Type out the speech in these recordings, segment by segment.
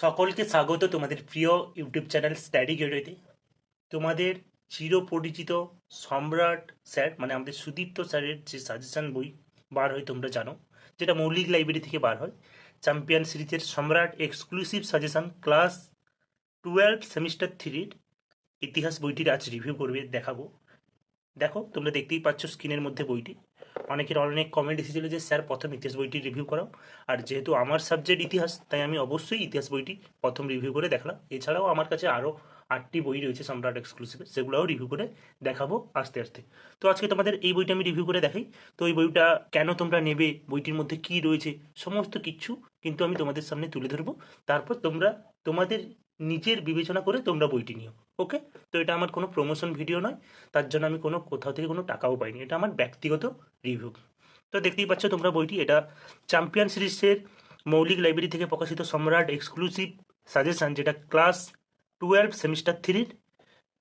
সকলকে স্বাগত তোমাদের প্রিয় ইউটিউব চ্যানেল স্টাডি গেটওয়েতে। তোমাদের চিরপরিচিত সম্রাট স্যার মানে আমাদের সুদীপ্ত স্যারের যে সাজেশন বই বার হয় তোমরা জানো, যেটা মৌলিক লাইব্রেরি থেকে বার হয় চ্যাম্পিয়ন সিরিজের Samrat exclusive suggestion class twelve semester থ্রির ইতিহাস বইটির আজ রিভিউ করবে, দেখাবো। দেখো, তোমরা দেখতেই পাচ্ছ স্ক্রিনের মধ্যে বইটি। অনেকের অনেক কমেন্ট এসেছিল যে, স্যার, প্রথম ইতিহাস বইটি রিভিউ করাও। আর যেহেতু আমার সাবজেক্ট ইতিহাস, তাই আমি অবশ্যই ইতিহাস বইটি প্রথম রিভিউ করে দেখালাম। এছাড়াও আমার কাছে আরও আটটি বই রয়েছে সম্রাট এক্সক্লুসিভে সেগুলোও রিভিউ করে দেখাবো আস্তে আস্তে। তো আজকে তোমাদের এই বইটা আমি রিভিউ করে দেখাই। তো এই বইটা কেন তোমরা নেবে, বইটির মধ্যে কি রয়েছে, সমস্ত কিছু কিন্তু আমি তোমাদের সামনে তুলে ধরবো। তারপর তোমরা তোমাদের নিজের বিবেচনা করে তোমরা বইটি নিও ওকে তো এটা আমার কোনো প্রমোশন ভিডিও নয়, তার জন্য আমি কোনো, কোথাও থেকে কোনো টাকাও পাইনি, এটা আমার ব্যক্তিগত রিভিউ তো দেখতেই পাচ্ছ তোমরা বইটি, এটা চ্যাম্পিয়ন সিরিজের মৌলিক লাইব্রেরি থেকে প্রকাশিত সম্রাট এক্সক্লুসিভ সাজেশন যেটা ক্লাস টুয়েলভ সেমিস্টার থ্রির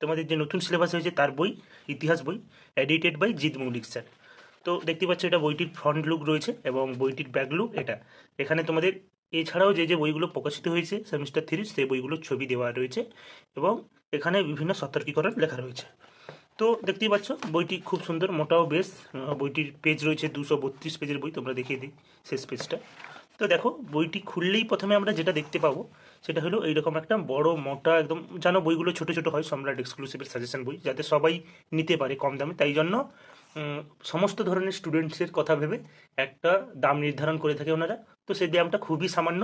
তোমাদের যে নতুন সিলেবাস হয়েছে, তার বই, ইতিহাস বই এডিটেড বাই জিৎ মৌলিক স্যার তো দেখতে পাচ্ছ এটা বইটির ফ্রন্ট লুক রয়েছে এবং বইটির ব্যাক লুক এটা। এখানে তোমাদের এছাড়াও যে যে বইগুলো প্রকাশিত হয়েছে সেমিস্টার থ্রির সেই বইগুলোর ছবি দেওয়া রয়েছে এবং এখানে বিভিন্ন সতর্কীকরণ লেখা রয়েছে। তো দেখতেই পাচ্ছ, বইটি খুব সুন্দর, মোটাও বেশ বইটির পেজ রয়েছে দুশো বত্রিশ পেজের বই, তোমরা দেখিয়ে দিই, শেষ পেজটা তো দেখো, বইটি খুললেই প্রথমে আমরা যেটা দেখতে পাবো, সেটা হলো এইরকম একটা বড়, মোটা, একদম জানো বইগুলো ছোট ছোট হয়, সম্রাট এক্সক্লুসিভের সাজেশন বই, যাতে সবাই নিতে পারে কম দামে, তাই জন্য সমস্ত ধরনের স্টুডেন্টসের কথা ভেবে একটা দাম নির্ধারণ করে থাকে ওনারা। তো সেই দামটা খুবই সামান্য।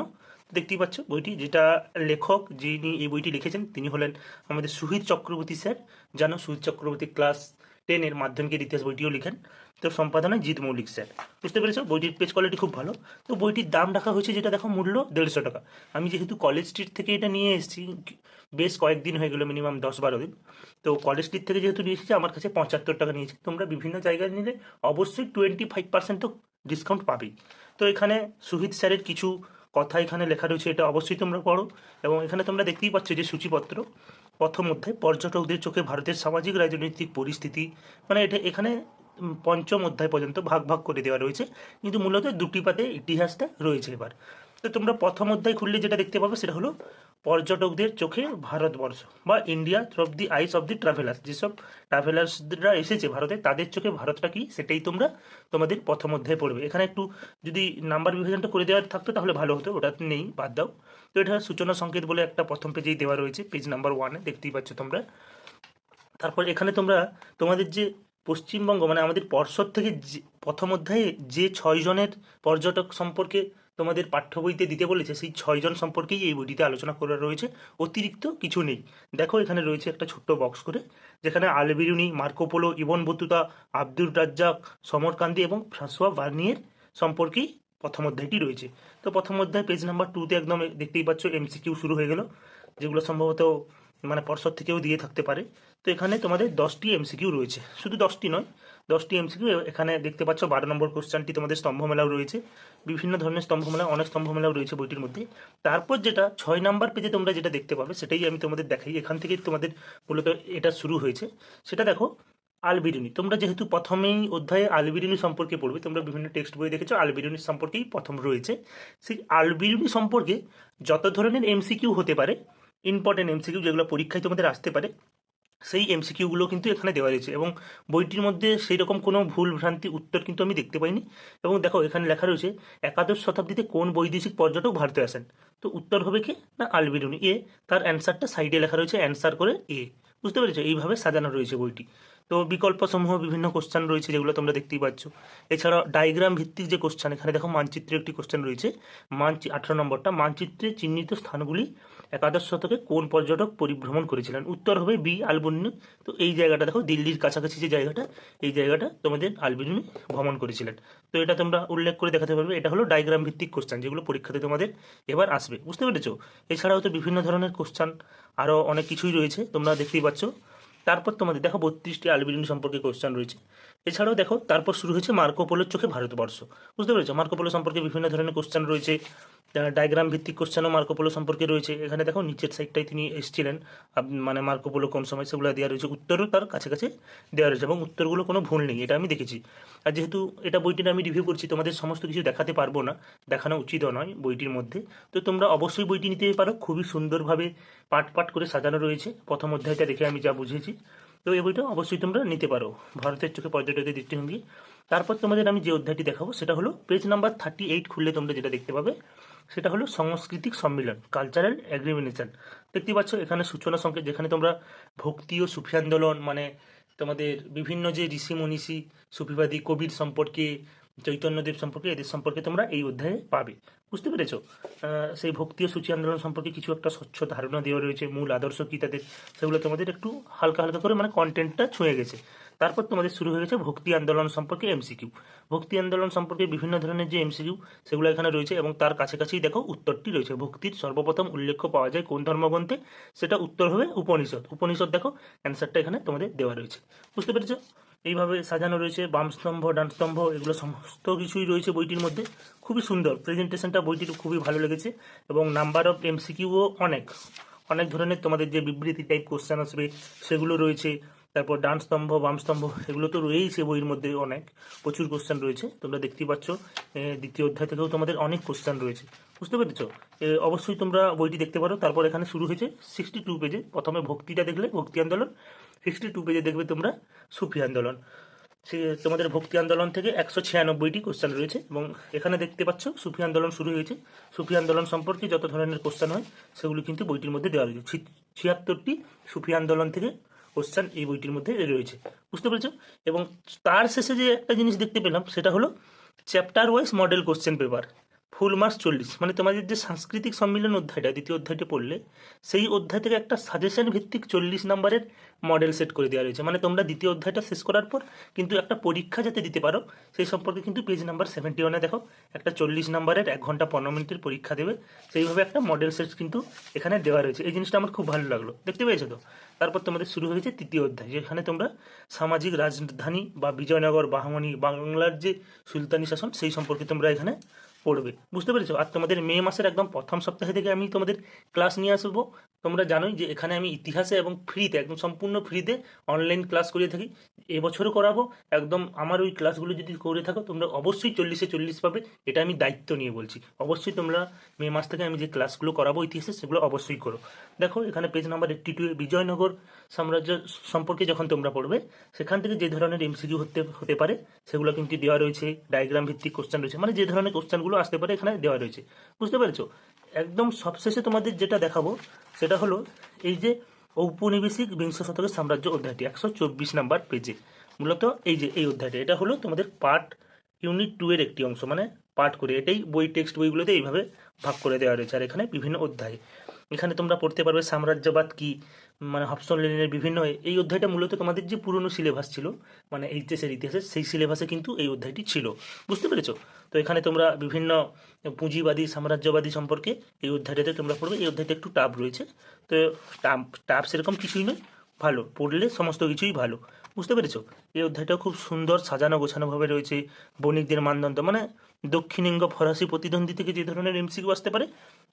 দেখতেই পাচ্ছ, বইটি যেটা লেখক যিনি এই বইটি লিখেছেন, তিনি হলেন আমাদের সুহিত চক্রবর্তী স্যার। জানো, সুহিত চক্রবর্তী ক্লাস টেনের মাধ্যমিকের ইতিহাস বইটিও লিখেন। তো সম্পাদনায় জিৎ মৌলিক স্যার। বুঝতে পেরেছ, বইটির পেজ কোয়ালিটি খুব ভালো। তো বইটির দাম রাখা হয়েছে, যেটা দেখো মূল্য দেড়শো টাকা। আমি যেহেতু কলেজ স্ট্রিট থেকে এটা নিয়ে এসেছি বেশ কয়েকদিন হয়ে গেলো মিনিমাম দশ বারো দিন। তো কলেজ স্ট্রিট থেকে যেহেতু নিয়ে এসেছি, আমার কাছে পঁচাত্তর টাকা নিয়েছে। তোমরা বিভিন্ন জায়গায় নিলে অবশ্যই টোয়েন্টি ফাইভ পার্সেন্ট তো ডিসকাউন্ট পাবেই তো এখানে সুহিত স্যারের কিছু কথা এখানে লেখা রয়েছে, এটা অবশ্যই তোমরা পড়ো। এবং এখানে তোমরা দেখতেই পাচ্ছ যে সূচিপত্র, প্রথম অধ্যায়, পর্যটকদের চোখে ভারতের সামাজিক, রাজনৈতিক পরিস্থিতি মানে এটা এখানে পঞ্চম অধ্যায় পর্যন্ত ভাগ ভাগ করে দেওয়া রয়েছে। কিন্তু মূলত দুটি পাতে ইতিহাসটা রয়েছে এবার। তো তোমরা প্রথম অধ্যায় খুললে যেটা দেখতে পাবে সেটা হলো পর্যটকদের চোখে ভারতবর্ষ বা India of the eyes of the travellers যেসব ট্রাভেলার্সরা এসেছে ভারতে, তাদের চোখে ভারতটা কি সেটাই তোমরা তোমাদের প্রথম অধ্যায়ে পড়বে। এখানে একটু যদি নাম্বার বিভাজনটা করে দেওয়া থাকতো তাহলে ভালো হতো, ওটা নেই, বাদ দাও। তো এটা সূচনা সংকেত বলে একটা প্রথম পেজেই দেওয়া রয়েছে পেজ নাম্বার ওয়ানে দেখতেই পাচ্ছ তোমরা। তারপর এখানে তোমরা তোমাদের যে পশ্চিমবঙ্গ মানে আমাদের পর্ষদ থেকে যে, প্রথম অধ্যায়ে যে ছয়জনের পর্যটক সম্পর্কে তোমাদের পাঠ্য বইতে দিতে বলেছে, সেই ছয়জন সম্পর্কেই এই বইটিতে আলোচনা করা রয়েছে। অতিরিক্ত কিছু নেই। দেখো, এখানে রয়েছে একটা ছোট্ট বক্স করে, যেখানে Alberuni Marco Polo Ibn Battuta, Abdur Razzaq Samarkandi এবং ফ্রাঁসোয়া বার্নিয়ের সম্পর্কেই প্রথম অধ্যায়টি রয়েছে। তো প্রথম অধ্যায় পেজ নাম্বার টুতে একদম দেখতেই পাচ্ছ এমসিকিউ শুরু হয়ে গেল, যেগুলো সম্ভবত মানে পর্ষদ থেকেও দিয়ে থাকতে পারে। তো এখানে তোমাদের দশটি এমসিকিউ রয়েছে। শুধু দশটি নয় দশটি এমসিকিউ এখানে দেখতে পাচ্ছ বারো নম্বর কোশ্চানটি তোমাদের স্তম্ভমেলাও রয়েছে। বিভিন্ন ধরনের স্তম্ভমেলা অনেক স্তম্ভমেলাও রয়েছে বইটির মধ্যে। তারপর যেটা ছয় নাম্বার পেজে তোমরা যেটা দেখতে পাবে, সেটাই আমি তোমাদের দেখাই। এখান থেকে তোমাদের মূলত এটা শুরু হয়েছে। সেটা দেখো, আলবিরুনি। তোমরা যেহেতু প্রথমেই অধ্যায়ে আলবিরুনি সম্পর্কে পড়বে, তোমরা বিভিন্ন টেক্সট বই দেখেছ আলবিরুনি সম্পর্কেই প্রথম রয়েছে। সেই আলবিরুনি সম্পর্কে যত ধরনের এমসিকিউ হতে পারে ইম্পর্টেন্ট এমসিকিউ যেগুলো পরীক্ষায় তোমাদের আসতে পারে সেই এমসিকিউগুলো কিন্তু এখানে দেওয়া রয়েছে এবং বইটির মধ্যে সেই রকম কোনো ভুল ভ্রান্তি উত্তর কিন্তু আমি দেখতে পাইনি। এবং দেখো, এখানে লেখা রয়েছে, একাদশ শতাব্দীতে কোন বৈদেশিক পর্যটক ভারতে আসেন? তো উত্তর হবে কি? না, আলবিরুনি। এ, তার অ্যান্সারটা সাইডে লেখা রয়েছে, অ্যান্সার করে এ। বুঝতে পেরেছ? এইভাবে সাজানো রয়েছে বইটি। তো বিকল্প সমূহ বিভিন্ন কোশ্চেন রয়েছে যেগুলো তোমরা দেখতেই পাচ্ছ। এছাড়া ডায়াগ্রাম ভিত্তিক যে কোশ্চেন এখানে দেখো মানচিত্রে একটি কোশ্চেন রয়েছে। মানচি আঠারো নম্বরটা, মানচিত্রে চিহ্নিত স্থানগুলি একাদশ শতকে কোন পর্যটক পরিভ্রমণ করেছিলেন? উত্তর হবে বি, আলবুনি। তো এই জায়গাটা দেখো, দিল্লির কাছাকাছি যে জায়গাটা, এই জায়গাটা তোমাদের আলবিনি ভ্রমণ করেছিলেন। তো এটা তোমরা উল্লেখ করে দেখাতে পারবে, এটা হলো ডায়গ্রাম ভিত্তিক কোশ্চান যেগুলো পরীক্ষাতে তোমাদের এবার আসবে। বুঝতে পেরেছ? এছাড়াও তো বিভিন্ন ধরনের কোশ্চান আরও অনেক কিছুই রয়েছে, তোমরা দেখতেই পাচ্ছ। তারপর তোমাদের দেখো, বত্রিশটি আলবিরুনি সম্পর্কে কোশ্চেন রয়েছে। এছাড়াও দেখো, তারপর শুরু হয়েছে মার্কো পোলোর চোখে ভারতবর্ষ। বুঝতে পেরেছ? মার্কো পোলো সম্পর্কে বিভিন্ন ধরনের কোশ্চেন রয়েছে। ডায়াগ্রাম ভিত্তিক কোশ্চেনও মার্কোপোলো সম্পর্কে রয়েছে। এখানে দেখো, নিচের সাইডটাই তিনি এসেছিলেন। মানে মার্কোপোলো কোন সময় সেগুলো দেওয়া রয়েছে? উত্তরও তার কাছে কাছে দেওয়া রয়েছে এবং উত্তরগুলো কোনো ভুল নেই, এটা আমি দেখেছি। আর যেহেতু এটা বইটির আমি রিভিউ করছি, তোমাদের সমস্ত কিছু দেখাতে পারব না, দেখানো উচিতও নয় বইটির মধ্যে। তো তোমরা অবশ্যই বইটি নিতে পারো। খুবই সুন্দরভাবে পাট পাট করে সাজানো রয়েছে। প্রথম অধ্যায়টা দেখে আমি যা বুঝেছি। তো এই বইটা অবশ্যই তোমরা নিতে পারো। ভারতের চোখে পর্যটকদের দৃষ্টিভঙ্গি তারপর তোমাদের আমি যে অধ্যায়টি দেখাবো, সেটা হলো পেজ নাম্বার থার্টি এইট খুললে তোমরা যেটা দেখতে পাবে, সেটা হলো সাংস্কৃতিক সম্মিলন কালচারাল অ্যাগ্রিমিনেশন দেখতে পাচ্ছ, এখানে সূচনা সংকেত, যেখানে তোমরা ভক্তি ও সুফি আন্দোলন মানে তোমাদের বিভিন্ন যে ঋষি, মনীষী, সুফিবাদী কবির সম্পর্কে চৈতন্যদেব সম্পর্কে, এদের সম্পর্কে তোমরা এই অধ্যায়ে পাবে। বুঝতে পেরেছ? সেই ভক্তি ও সূচি আন্দোলন সম্পর্কে কিছু একটা স্বচ্ছ ধারণা দেওয়া রয়েছে, মূল আদর্শ কি তাদের, সেগুলো তোমাদের একটু হালকা হালকা করে মানে কন্টেন্টটা ছুঁয়ে গেছে। তারপর তোমাদের শুরু হয়ে গেছে ভক্তি আন্দোলন সম্পর্কে এমসিকিউ ভক্তি আন্দোলন সম্পর্কে বিভিন্ন ধরনের যে এমসিকিউ সেগুলো এখানে রয়েছে এবং তার কাছাকাছি দেখো উত্তরটি রয়েছে। ভক্তির সর্বপ্রথম উল্লেখ্য পাওয়া যায় কোন ধর্মগ্রন্থে? সেটা উত্তর হবে উপনিষদ। উপনিষদ দেখো অ্যান্সারটা এখানে তোমাদের দেওয়া রয়েছে। বুঝতে পেরেছ? এইভাবে সাজানো রয়েছে বামস্তম্ভ ডানস্তম্ভ এগুলো সমস্ত কিছুই রয়েছে বইটির মধ্যে। খুবই সুন্দর। প্রেজেন্টেশনটা বইটির খুবই ভালো লেগেছে এবং নাম্বার অফ এমসিকিউও অনেক। অনেক ধরনের তোমাদের যে বিবৃতি টাইপ কোশ্চেন আসবে, সেগুলো রয়েছে। তারপর ডান স্তম্ভ, বাম স্তম্ভ, এগুলো তো রয়েইছে বইয়ের মধ্যে অনেক। প্রচুর কোশ্চেন রয়েছে। তোমরা দেখতেই পাচ্ছ দ্বিতীয় অধ্যায় থেকেও তোমাদের অনেক কোশ্চেন রয়েছে। বুঝতে পেরেছ? অবশ্যই তোমরা বইটি দেখতে পারো। তারপর এখানে শুরু হয়েছে সিক্সটি টু পেজে প্রথমে ভক্তিটা দেখলে, ভক্তি আন্দোলন। সিক্সটি টু পেজে দেখবে তোমরা সুফি আন্দোলন। সে তোমাদের ভক্তি আন্দোলন থেকে একশো ছিয়ানব্বইটি কোশ্চেন রয়েছে এবং এখানে দেখতে পাচ্ছ সুফি আন্দোলন শুরু হয়েছে। সুফি আন্দোলন সম্পর্কে যত ধরনের কোশ্চেন হয়, সেগুলো কিন্তু বইটির মধ্যে দেওয়া রয়েছে। ছিয়াত্তরটি সুফি আন্দোলন থেকে কোশ্চেন এই বইটির মধ্যে রয়েছে। বুঝতে পেরেছ? এবং তার শেষে যে একটা জিনিস দেখতে পেলাম, সেটা হলো chapter wise model question paper full marks চল্লিশ। মানে তোমাদের যে সাংস্কৃতিক সম্মিলন অধ্যায়টা, দ্বিতীয় অধ্যায়টা পড়লে, সেই অধ্যায় থেকে একটা সাজেশন ভিত্তিক চল্লিশ নম্বরের মডেল সেট করে দেওয়া রয়েছে। মানে তোমরা দ্বিতীয় অধ্যায়টা শেষ করার পর কিন্তু একটা পরীক্ষা যাতে দিতে পারো, সেই সম্পর্কে কিন্তু পেজ নাম্বার সেভেন্টি ওয়ানে দেখো, একটা চল্লিশ নম্বরের এক ঘণ্টা পনেরো মিনিটের পরীক্ষা দেবে। সেইভাবে একটা মডেল সেট কিন্তু এখানে দেওয়া রয়েছে। এই জিনিসটা আমার খুব ভালো লাগল। দেখতে পেয়েছ তো? তারপর তোমাদের শুরু হয়েছে তৃতীয় অধ্যায়, যেখানে তোমরা সামাজিক রাজধানী বা বিজয়নগর বাহমনি বাংলার যে সুলতানি শাসন, সেই সম্পর্কে তোমরা এখানে পড়বে। বুঝতে পেরেছ? আর তোমাদের মে মাসের একদম প্রথম সপ্তাহে থেকে আমি তোমাদের ক্লাস নিয়ে আসব। তোমরা জানোই যে এখানে আমি ইতিহাসে এবং ফ্রিতে, একদম সম্পূর্ণ ফ্রিতে অনলাইন ক্লাস করিয়ে থাকি। এবছরও করাবো। একদম আমার ওই ক্লাসগুলো যদি করে থাকো, তোমরা অবশ্যই চল্লিশে চল্লিশ পাবে। এটা আমি দায়িত্ব নিয়ে বলছি। অবশ্যই তোমরা মে মাস থেকে আমি যে ক্লাসগুলো করাবো ইতিহাসে, সেগুলো অবশ্যই করো। দেখো, এখানে page number eighty two Vijayanagara সাম্রাজ্য সম্পর্কে যখন তোমরা পড়বে, সেখান থেকে যে ধরনের এমসিকিউ হতে হতে পারে, সেগুলো কিন্তু দেওয়া রয়েছে। ডায়াগ্রাম ভিত্তিক কোশ্চেন রয়েছে। মানে যে ধরনের কোশ্চেনগুলো আসতে পারে এখানে দেওয়া রয়েছে। বুঝতে পেরেছ? একদম সবশেষে তোমাদের যেটা দেখাবো, সেটা হলো এই যে ঔপনিবেশিক বিংশ শতকের সাম্রাজ্য অধ্যায়টি, একশো চব্বিশ নাম্বার পেজে। মূলত এই যে, এই অধ্যায়টি, এটা হলো তোমাদের পার্ট ইউনিট টু এর একটি অংশ মানে পাঠ করে। এটাই বই, টেক্সট বইগুলোতে এইভাবে ভাগ করে দেওয়া রয়েছে। আর এখানে বিভিন্ন অধ্যায়। এখানে তোমরা পড়তে পারবে সাম্রাজ্যবাদ কি মানে হবসন লেনিনের বিভিন্ন, এই অধ্যায়টা মূলত তোমাদের যে পুরনো সিলেবাস ছিল মানে এইচএসের ইতিহাসের সেই সিলেবাসে কিন্তু এই অধ্যায়টি ছিল। বুঝতে পেরেছ? তো এখানে তোমরা বিভিন্ন পুঁজিবাদী, সাম্রাজ্যবাদী সম্পর্কে এই অধ্যায়টাতে তোমরা পড়বে। এই অধ্যায়টা একটু টাফ রয়েছে। তো টাফ টাফ সেরকম কিছুই নয়, ভালো। পড়লে সমস্ত কিছুই ভালো। বুঝতে পেরেছ? এই অধ্যায়টা খুব সুন্দর সাজানো গোছানোভাবে রয়েছে, বণিকদের মানদণ্ড মানে দক্ষিণিঙ্গ ফরাসি প্রতিদ্বন্দ্বী থেকে যে ধরনের এমসিকিউ আসতে পারে,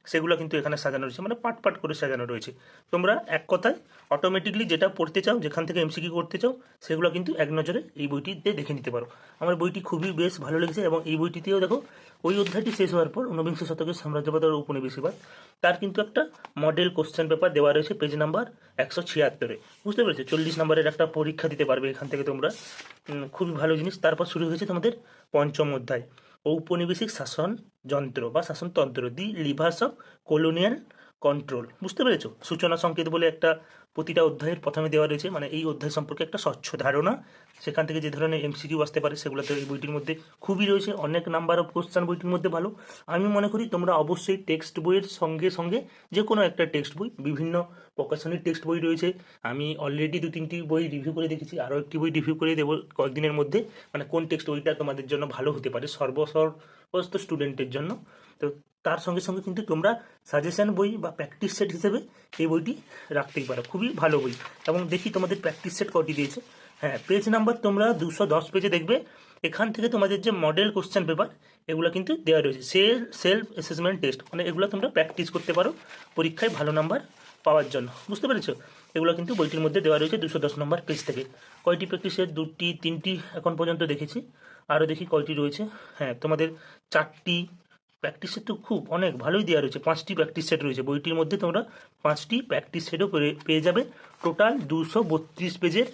সেগুলো কিন্তু এখানে সাজানো রয়েছে মানে পাট পাট করে সাজানো রয়েছে। তোমরা এক কথায় অটোমেটিকলি যেটা পড়তে চাও, যেখান থেকে এমসিকিউ করতে চাও, সেগুলো কিন্তু এক নজরে এই বইটিতে দেখে নিতে পারো। আমার বইটি খুবই বেশ ভালো লেগেছে এবং এই বইটিতেও দেখো, ওই অধ্যায়টি শেষ হওয়ার পর ঊনবিংশ শতকের সাম্রাজ্যবাদ আর উপনিবেশিবাদ তার কিন্তু একটা মডেল কোশ্চেন পেপার দেওয়া রয়েছে পেজ নাম্বার একশো ছিয়াত্তরে। বুঝতে পেরেছ? চল্লিশ নম্বরের একটা পরীক্ষা দিতে পারবে এখান থেকে তোমরা। খুবই ভালো জিনিস। তারপর শুরু হয়েছে তোমাদের পঞ্চম অধ্যায়। ঔপনিবেশিক শাসন যন্ত্র বা শাসনতন্ত্র the levers of colonial control. বুঝতে পেরেছ? সূচনা সংকেত বলে একটা প্রতিটা অধ্যায়ের প্রথমে দেওয়া রয়েছে মানে এই অধ্যায় সম্পর্কে একটা স্বচ্ছ ধারণা। সেখান থেকে যে ধরনের এমসিকিউ আসতে পারে, সেগুলোতে এই বইটির মধ্যে খুবই রয়েছে, অনেক নাম্বার অফ কোশ্চেন বইটির মধ্যে ভালো। আমি মনে করি তোমরা অবশ্যই টেক্সট বইয়ের সঙ্গে সঙ্গে যে কোনো একটা টেক্সট বই, বিভিন্ন প্রকাশনীর টেক্সট বই রয়েছে। আমি অলরেডি দু তিনটি বই রিভিউ করে দেখেছি আরও একটি বই রিভিউ করে দেবো কয়েকদিনের মধ্যে মানে কোন টেক্সট বইটা তোমাদের জন্য ভালো হতে পারে সর্বসর্বস্ত স্টুডেন্টের জন্য। তো তার সঙ্গে সঙ্গে কিন্তু তোমরা সাজেশন বই বা প্র্যাকটিস সেট হিসেবে এই বইটি রাখতেই পারো। খুবই ভালো বই। এবং দেখি তোমাদের প্র্যাকটিস সেট কটি দিয়েছে। হ্যাঁ পেজ নাম্বার তোমরা দুশো দশ পেজে দেখবে। এখান থেকে তোমাদের যে মডেল কোশ্চেন পেপার এগুলো কিন্তু দেওয়া রয়েছে। সেল সেলফ অ্যাসেসমেন্ট টেস্ট মানে এগুলো তোমরা প্র্যাকটিস করতে পারো পরীক্ষায় ভালো নাম্বার পাওয়ার জন্য। বুঝতে পেরেছ? এগুলো কিন্তু বইটির মধ্যে দেওয়া রয়েছে দুশো দশ নম্বর পেজ থেকে। কয়টি প্র্যাকটিসের দুটি, তিনটি এখন পর্যন্ত দেখেছি। আরও দেখি কয়টি রয়েছে। হ্যাঁ তোমাদের চারটি প্র্যাকটিস সেট তো খুব অনেক ভালোই দেওয়া রয়েছে। পাঁচটি প্র্যাকটিস সেট রয়েছে। বইটির মধ্যে তোমরা পাঁচটি প্র্যাকটিস সেটও পেয়ে- যাবে। টোটাল দুশো বত্রিশ পেজের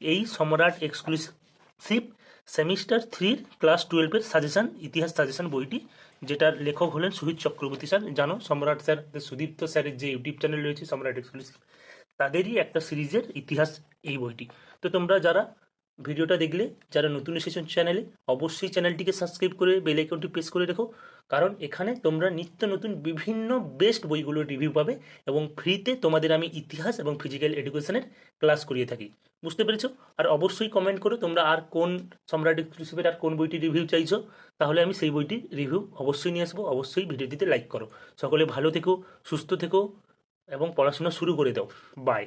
এই সম্রাট এক্সক্লুসিভ সেমিস্টার থ্রির ক্লাস টুয়েলভের সাজেশন ইতিহাস সাজেশন বইটি, যেটার লেখক হলেন সুহিত চক্রবর্তী স্যার। জানো, সম্রাট স্যার, সুদীপ্ত স্যারের যে ইউটিউব চ্যানেল রয়েছে, সম্রাট এক্সক্লুসিভ তাদেরই একটা সিরিজের ইতিহাস এই বইটি। তো তোমরা যারা ভিডিওটা দেখলে, যারা নতুন এসেছেন চ্যানেলে অবশ্যই চ্যানেলটিকে সাবস্ক্রাইব করে বেল আইকনটি প্রেস করে রেখো। কারণ এখানে তোমরা নিত্য নতুন বিভিন্ন বেস্ট বইগুলোর রিভিউ পাবে এবং ফ্রিতে তোমাদের আমি ইতিহাস এবং ফিজিক্যাল এডুকেশনের ক্লাস করিয়ে থাকি। বুঝতে পেরেছ? আর অবশ্যই কমেন্ট করো তোমরা আর কোন সম্রাট এক্সক্লুসিভের আর কোন বইটি রিভিউ চাইছো, তাহলে আমি সেই বইটির রিভিউ অবশ্যই নিয়ে আসব, অবশ্যই ভিডিওটিতে লাইক করো। সকলে ভালো থেকো, সুস্থ থেকো এবং পড়াশোনা শুরু করে দাও। বাই